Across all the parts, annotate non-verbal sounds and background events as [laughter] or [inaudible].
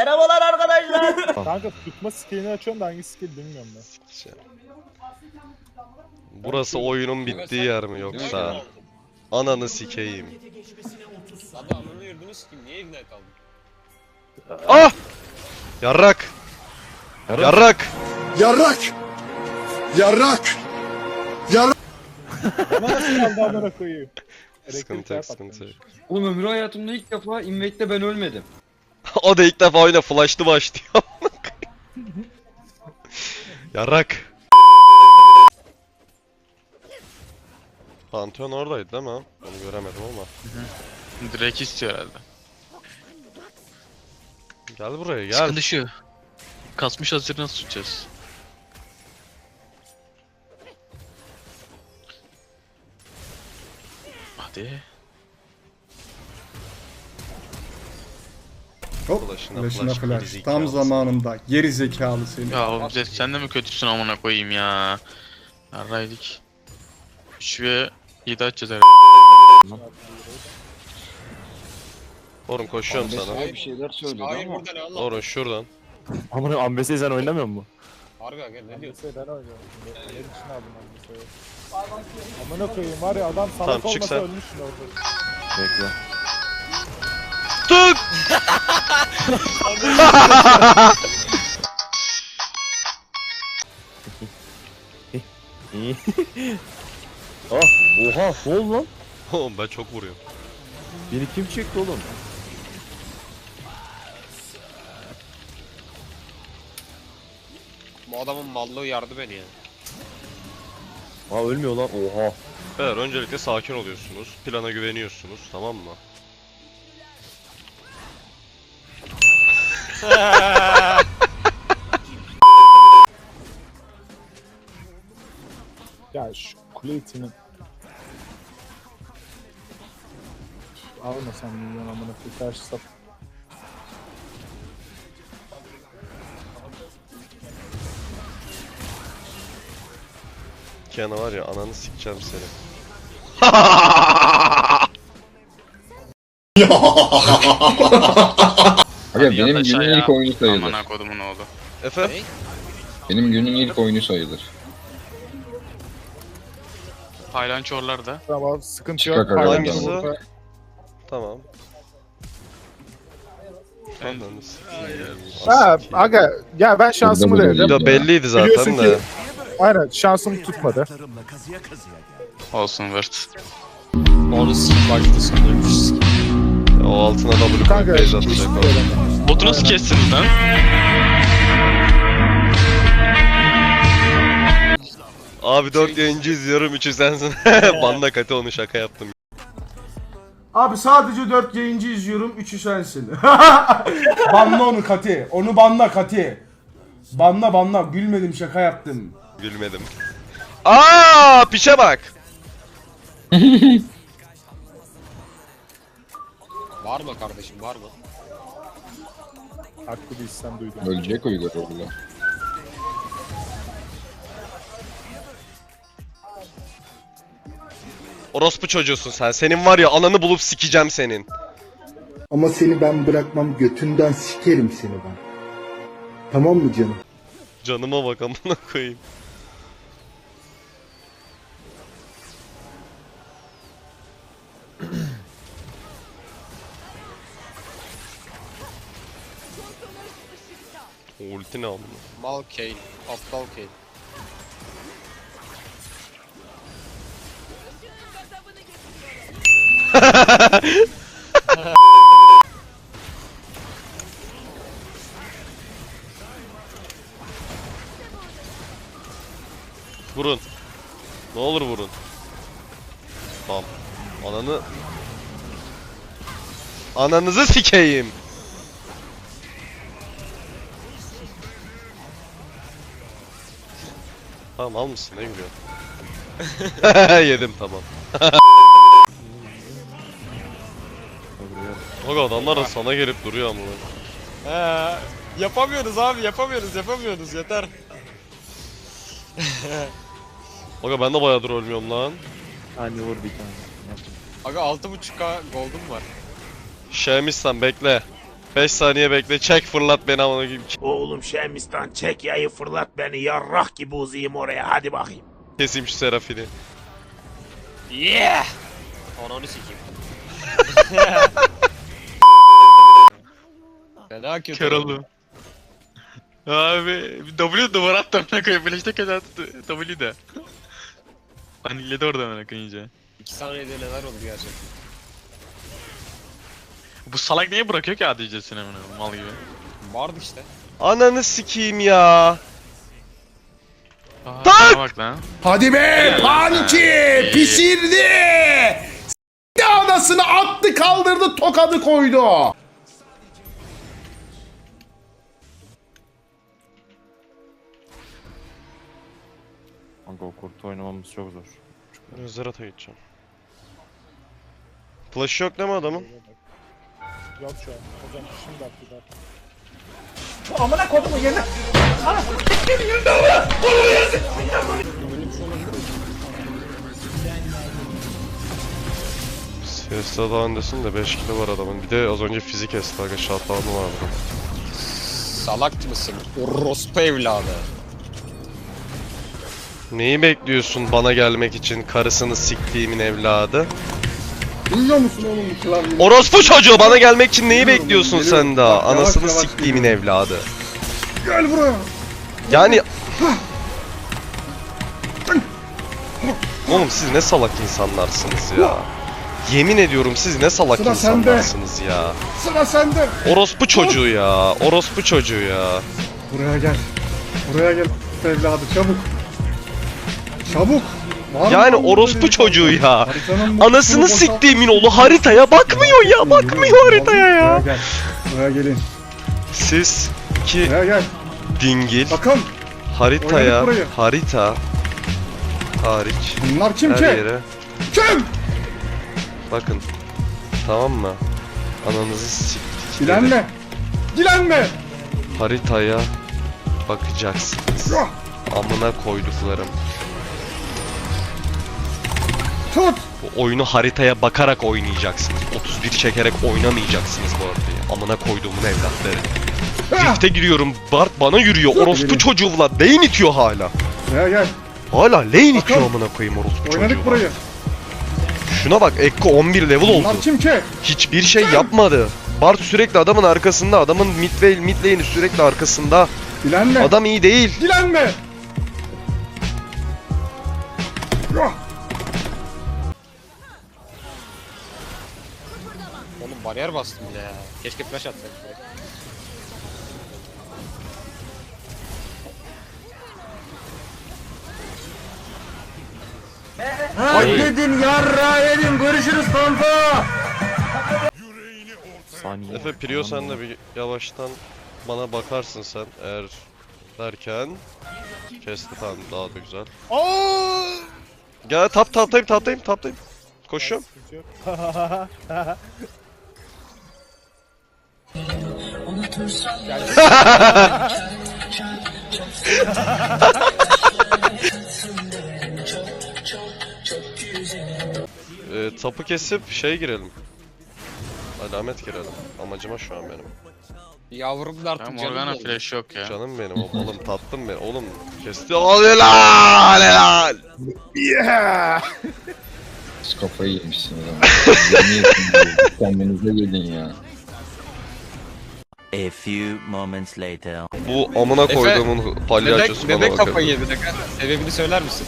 Merhabalar arkadaşlar. [laughs] Kanka tutma skillini açıyorum da hangi skill bilmiyorum ben. Burası oyunun bittiği yer mi yoksa? Ananı sikeyim. Abi ananı yurdunu sikeyim niye evden kaldın? Ah! Yarrak! Yarrak! Yarrak! Yarrak! Bana nasıl kaldı amına koyayım? Sıkıntı yok, sıkıntı yok. Oğlum ömrü hayatımda ilk defa Invade'de ben ölmedim. [laughs] o da ilk defa oyuna flashlı başlıyor. [laughs] Yarrak! Pantheon oradaydı değil mi? Onu göremedim ama. Direkt istiyor herhalde. Gel buraya gel. Sıkıntı şu. Kasmış hazır nasıl tutacağız? Hadi. Hop. Flash'ına flash, flash. geri Tam zamanında. Geri zekalı seni. Ya oğlum Zed sen de mi kötüsün amına koyayım ya? Yarraydık. 3 ve 7 açacağız herhalde. Orun koşuyorum sana. bir şeyler söyledi Hayır ama. Orun şuradan. Amına Ambes'i sen oynamıyor musun? Harbi aga ne diyorsun? Ben oynuyorum. Yer için aldım sefer. Amına koyayım var ya adam salak Tamam, çık olmasa sen. ölmüşsün orada. Bekle. Tık! [laughs] Ah, oha, ne oldu lan? Oğlum ben çok vuruyorum. Beni kim çekti oğlum? Bu adamın mallığı yardı beni ya. Aa ölmüyor lan, oha. Beyler öncelikle sakin oluyorsunuz. Plana güveniyorsunuz tamam mı? [laughs] Ya şu kule itinin. Almasam milyon amına koyayım. Karşı sap. Kiana var ya ananı sikeceğim seni. [laughs] [laughs] Hadi yat benim günün ilk oyunu sayılır. Amına kodumun oğlu. Efe? Benim günün ilk oyunu sayılır. Paylançorlar da. Tamam sıkıntı yok. Hangisi? burada. Tamam. Ha aga ya ben şansımı denedim. Ya belliydi Biliyorsun zaten ki de. aynen şansım tutmadı. Olsun Word. Onu sikeyim başta. O altına W Kanka koyup base atacak o. Botu nasıl kestiniz lan? Abi 4 yayıncı izliyorum 3'ü sensin. [laughs] Banda kate onu şaka yaptım. Abi sadece 4 yayıncı izliyorum, 3'ü sensin. [laughs] banla onu Kati. Onu banla Kati. Banla banla. Gülmedim şaka yaptım. Gülmedim. Aa piçe bak. [laughs] Var mı kardeşim var mı? Haklı bir istem duydum. Ölecek uygar orada. Orospu çocuğusun sen. Senin var ya ananı bulup sikeceğim senin. Ama seni ben bırakmam götünden sikerim seni ben. Tamam mı canım? Canıma bak amına koyayım. Ulti ne amına? Mal Kane. Aptal Kane. [laughs] Vurun. Ne olur vurun. Tamam. Ananı... Ananızı sikeyim. Tamam al mısın ne gülüyorsun? [laughs] Yedim tamam. [laughs] Aga adamlar da sana gelip duruyor ama. He, yapamıyoruz abi yapamıyoruz yapamıyoruz yeter. [laughs] Aga ben de bayağıdır ölmüyorum lan. Hadi vur bir tane. Aga 6.5k gold'um var. Şemistan bekle. 5 saniye bekle çek fırlat beni amına koyayım. Oğlum Şemistan çek yayı fırlat beni yarrak gibi uzayım oraya hadi bakayım. Keseyim şu Serafini. Yeah! Ananı sikeyim. [laughs] Fena kötü. Kör oldum. Abi W duvara attı amına koyayım. Flash'te kez attı. W de. Anilledi orada amına koyunca. 2 saniyede neler oldu gerçekten. Bu salak niye bırakıyor ki ADC'sini koyayım, mal gibi. Vardı işte. Ananı sikeyim ya. Aa, Tak! sana bak lan. Hadi be paniki pişirdi. S**ti anasını attı kaldırdı tokadı koydu. Kanka o kurtu oynamamız çok zor. Zerata gideceğim. Flash yok değil mi adamın? Yok şu an. Hocam şimdi attı zaten. Siesta daha öndesin de 5 kilo var adamın. Bir de az önce fizik esti aga shutdown'u vardı. Salak mısın? Orospu evladı. Neyi bekliyorsun bana gelmek için karısını siktiğimin evladı? Duyuyor musun oğlum bu klavyeyi? Orospu çocuğu bana gelmek için neyi Geliyorum, bekliyorsun geliyorum. sen daha? Bak, yavaş Anasını yavaş siktiğimin evladı. Gel buraya. Yani... Oğlum siz ne salak insanlarsınız ya. Yemin ediyorum siz ne salak Sıra sende. insanlarsınız ya. Sıra sende. Orospu çocuğu ya. Orospu çocuğu ya. Buraya gel. Buraya gel evladı çabuk. Çabuk. Var Yani orospu çocuğu ya. Haritanın bu- Anasını siktiğimin oğlu haritaya bakmıyor ya. Bakmıyor haritaya ya. Buraya gel. Buraya gelin. Siz ki Buraya gel. dingil Bakın haritaya Oynadık burayı. harita hariç bunlar kim her ki? yere Kim? bakın tamam mı? Ananızı siktik. Dilenme. Dilenme. Haritaya bakacaksınız. Amına koyduklarım. Tut. Bu oyunu haritaya bakarak oynayacaksınız. 31 çekerek oynamayacaksınız bu haritayı. Amına koyduğumun evlatları. Ha. Rift'e giriyorum. Bart bana yürüyor. Orospu çocuğu lan. Lane itiyor hala. Buraya gel. Hala lane itiyor amına koyayım orospu çocuğu. Oynadık burayı. Şuna bak Ekko 11 level oldu. Bunlar kim ki? Hiçbir şey yapmadı. Bart sürekli adamın arkasında. Adamın mid mid lane'i sürekli arkasında. Dilenme. Adam iyi değil. Dilenme. Bariyer bastım bile ya. Keşke flash atsaydım. Saniye. Efe Prio sen de bir yavaştan bana bakarsın sen eğer derken kesti tamam daha da güzel. Gel tap taptayım taptayım taptayım. Koşuyorum. [laughs] Yok. Ee, tapı kesip şey girelim. Alamet girelim. Amacıma şu an benim. Yavrum da artık Ya canım Morgana doldu. flash yok ya. Canım benim o- oğlum tatlım benim. Oğlum kesti. Al helal helal. Siz kafayı yemişsiniz ama. Yemin ederim, Kendinize gelin ya. A few moments later. Bu amına Efe, koyduğumun palyaçosu Bebek, bebek bakıyor. kafayı yedi de kanka. Sebebini söyler misin?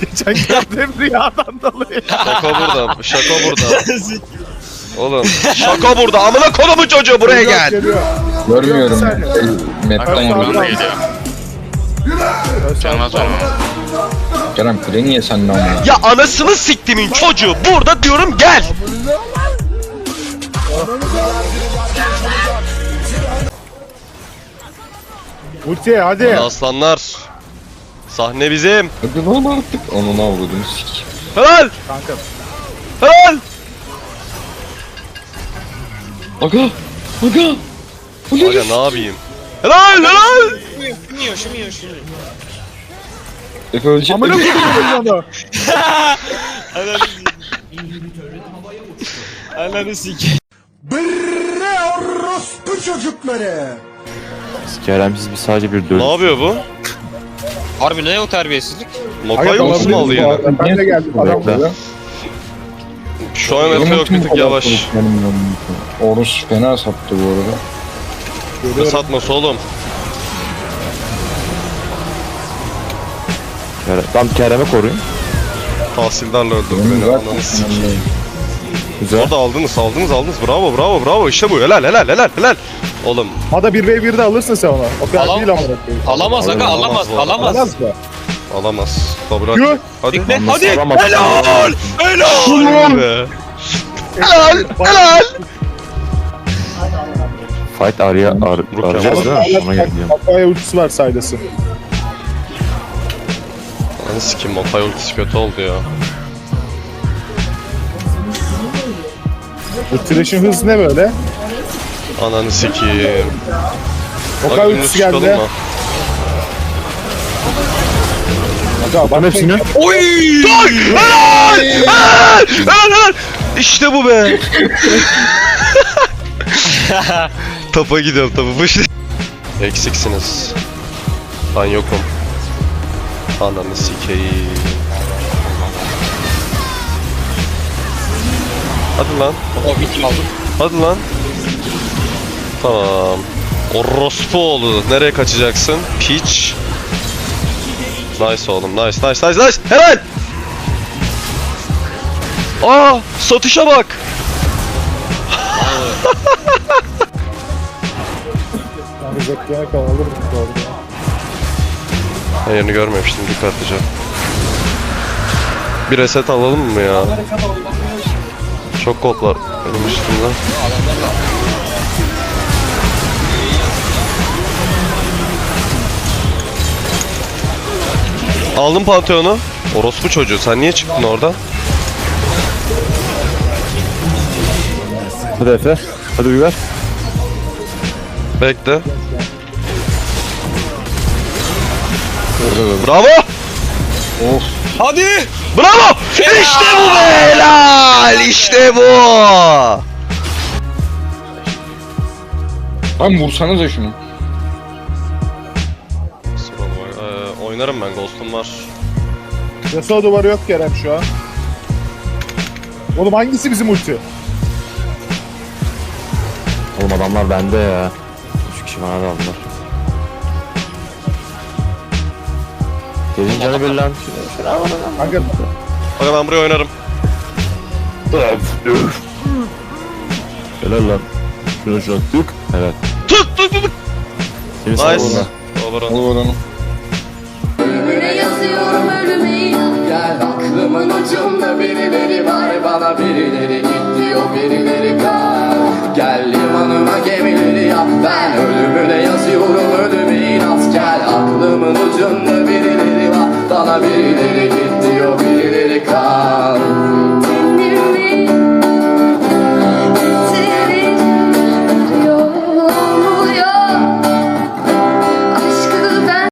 [laughs] Geçen gördüğüm rüyadan dolayı. Şaka burada. Şaka burada. [laughs] Oğlum şaka burada. Amına kodumun çocuğu buraya gel. Görmüyorum. Sen- Map'ten vuruyorum. da geliyor. Canına sorma. Kerem kule niye sende amına? Ya anasını siktimin çocuğu burada diyorum gel. Ulti hadi. Hadi aslanlar. Sahne bizim. Hadi lan artık. Onu avradını sik. Helal. Kanka. Helal. Aga! Aga! Aga ne yapayım? Helal helal. Şumuyor, şumuyor, şumuyor. Efe ölecek. Amına koyayım onu. [laughs] Ananı sik. Bre Kerem siz bir sadece bir dövüş. Ne yapıyor bu? Harbi ne o terbiyesizlik? Mokay ultisi mi aldı yine? Ben de geldim adam Bekle. burada. Şu an Efe yok bir tık yavaş. Orus fena sattı bu arada. Ne satması oğlum? Kerem, tam Kerem'i koruyun. Tahsildarla öldürdü Benim beni. zaten Ananı sikeyim. sinirliyim. Güzel. Orada aldınız aldınız aldınız. Bravo bravo bravo. İşte bu. Helal helal helal helal. Oğlum Hada 1v1'de alırsın sen onu. O kadar Alam- değil koyayım. Alamaz aga Alamaz alamaz bu arada. alamaz. Alamaz mı? alamaz. Kabul Yuh! Hadi. Ne? Hadi. Alamaz. Helal! Helal be. Helal! Helal! Fight araya ar arayacağız değil mi? Ona geldim. Kafaya ultisi var saydası. Ananı sikeyim Mokay ultisi kötü oldu ya. Bu trash'in hızı ne böyle? Ananı sikeyim. O Bak, çıkalım geldi. mı? Aga bak hepsini. Oy! Helal! Helal! Helal helal! İşte bu be! [laughs] Tapa gidiyorum tapu başı. Eksiksiniz. Ben yokum. Ananı sikeyim. Hadi lan. O kill aldım. Hadi lan. Tamam. Orospu oğlu. Nereye kaçacaksın? Piç. Nice oğlum. Nice nice nice nice. Helal. Aa, satışa bak. Yani bekleyene kadar alırım yerini görmemiştim dikkatlice. Bir reset alalım mı ya? Çok kodlar benim üstümde. Aldım Pantheon'u. Orospu çocuğu sen niye çıktın orada? Hadi Efe. Hadi Uygar. Bekle. Bravo! Hadi. Bravo! İşte bu be! Helal! İşte bu! Lan vursanıza şunu. Oynarım ben Ghost'um var. Yasuo duvarı yok Kerem şu an. Oğlum hangisi bizim ulti? Oğlum adamlar bende ya. Üç kişi bana da aldılar. Gelin canı bir lan. Kanka Bak ben buraya oynarım. Helal lan. Şunu şunu tık. Evet. Tut tut tut! Seni Nice. savunma. Overrun. Olur onu. Gel aklımın ucunda birileri var Bana birileri git diyor birileri kal. Gel limanıma gemileri yap Ben ölümüne yazıyorum ölüme inat. Gel aklımın ucunda birileri var Bana birileri git diyor birileri